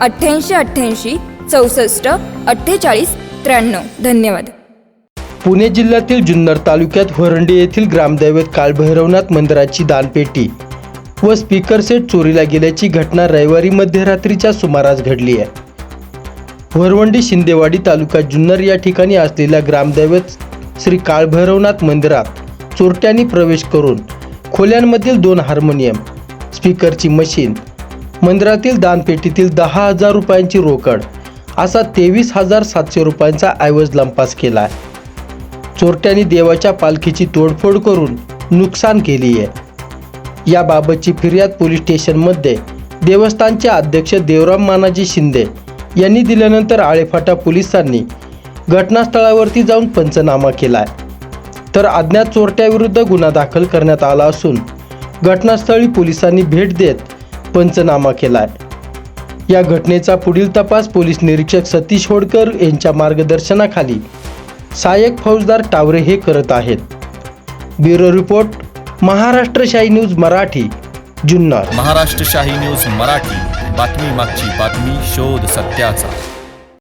अठ्ठ्याऐंशी अठ्ठ्याऐंशी चौसष्ट अठ्ठेचाळीस त्र्याण्णव. धन्यवाद. पुणे जिल्ह्यातील जुन्नर तालुक्यात वरंडी येथील ग्रामदैवत काळभैरवनाथ मंदिराची दानपेटी व स्पीकर सेट चोरीला गेल्याची घटना रविवारी मध्यरात्रीच्या सुमारास घडली आहे. वरवंडी शिंदेवाडी तालुका जुन्नर या ठिकाणी असलेल्या ग्रामदैवत श्री काळभैरवनाथ मंदिरात चोरट्यांनी प्रवेश करून खोल्यांमधील दोन हार्मोनियम स्पीकरची मशीन मंदिरातील दानपेटीतील दहा हजार रुपयांची रोकड असा तेवीस हजार सातशे रुपयांचा ऐवज लंपास केला. आहे चोरट्यांनी देवाच्या पालखीची तोडफोड करून नुकसान केली आहे याबाबतची फिर्याद पोलीस स्टेशनमध्ये देवस्थानचे अध्यक्ष देवराम मानाजी शिंदे यांनी दिल्यानंतर आळेफाटा पोलिसांनी घटनास्थळावरती जाऊन पंचनामा केला आहे तर अज्ञात चोरट्याविरुद्ध गुन्हा दाखल करण्यात आला असून घटनास्थळी पोलिसांनी भेट देत पंचनामा केला आहे या घटनेचा पुढील तपास पोलीस निरीक्षक सतीश होडकर यांच्या मार्गदर्शनाखाली सहाय्यक फौजदार टावरे हे करत आहेत. ब्युरो रिपोर्ट महाराष्ट्र शाही न्यूज मराठी जुन्नर. महाराष्ट्र शाही न्यूज मराठी बातमी मागची बातमी शोध सत्याचा.